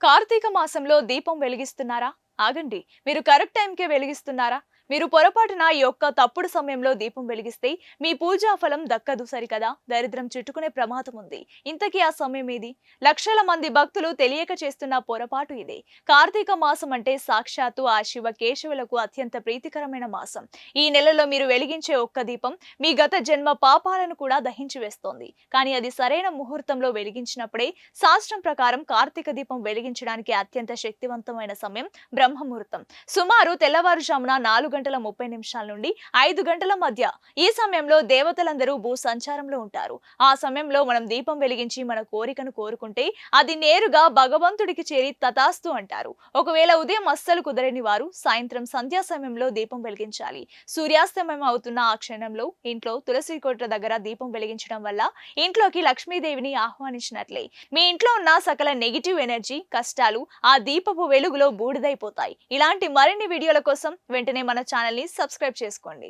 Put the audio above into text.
కార్తీక మాసంలో దీపం వెలిగిస్తున్నారా? ఆగండి. మీరు కరెక్ట్ టైంకే వెలిగిస్తున్నారా? మీరు పొరపాటున ఈ యొక్క తప్పుడు సమయంలో దీపం వెలిగిస్తే మీ పూజా ఫలం దక్కదు సరికదా? దరిద్రం చుట్టుకునే ప్రమాదం ఉంది. ఇంతకీ ఆ సమయం ఇది లక్షల మంది భక్తులు తెలియక చేస్తున్న పొరపాటు ఇదే. కార్తీక మాసం అంటే సాక్షాత్తు ఆ శివ కేశవులకు అత్యంత ప్రీతికరమైన మాసం. ఈ నెలలో మీరు వెలిగించే ఒక్క దీపం మీ గత జన్మ పాపాలను కూడా దహించి వేస్తోంది. కానీ అది సరైన ముహూర్తంలో వెలిగించినప్పుడే శాస్త్రం ప్రకారం కార్తీక దీపం వెలిగించడానికి అత్యంత శక్తివంతమైన సమయం బ్రహ్మముహూర్తం. సుమారు తెల్లవారుజామున నాలుగు గంటల ముప్పై నిమిషాల నుండి ఐదు గంటల మధ్య ఈ సమయంలో దేవతలందరూ భూ సంచారంలో ఉంటారు. ఆ సమయంలో మనం దీపం వెలిగించి మన కోరికను కోరుకుంటే అది నేరుగా భగవంతుడికి చేరి తతాస్తు అంటారు. ఒకవేళ ఉదయం అస్సలు కుదరని వారు సాయంత్రం సంధ్యా సమయంలో దీపం వెలిగించాలి. సూర్యాస్తమయం అవుతున్న ఆ క్షణంలో ఇంట్లో తులసి కోట్ల దగ్గర దీపం వెలిగించడం వల్ల ఇంట్లోకి లక్ష్మీదేవిని ఆహ్వానించినట్లే. మీ ఇంట్లో ఉన్న సకల నెగిటివ్ ఎనర్జీ కష్టాలు ఆ దీపపు వెలుగులో బూడిదైపోతాయి. ఇలాంటి మరిన్ని వీడియోల కోసం వెంటనే మన ఛానల్ని సబ్స్క్రైబ్ చేసుకోండి.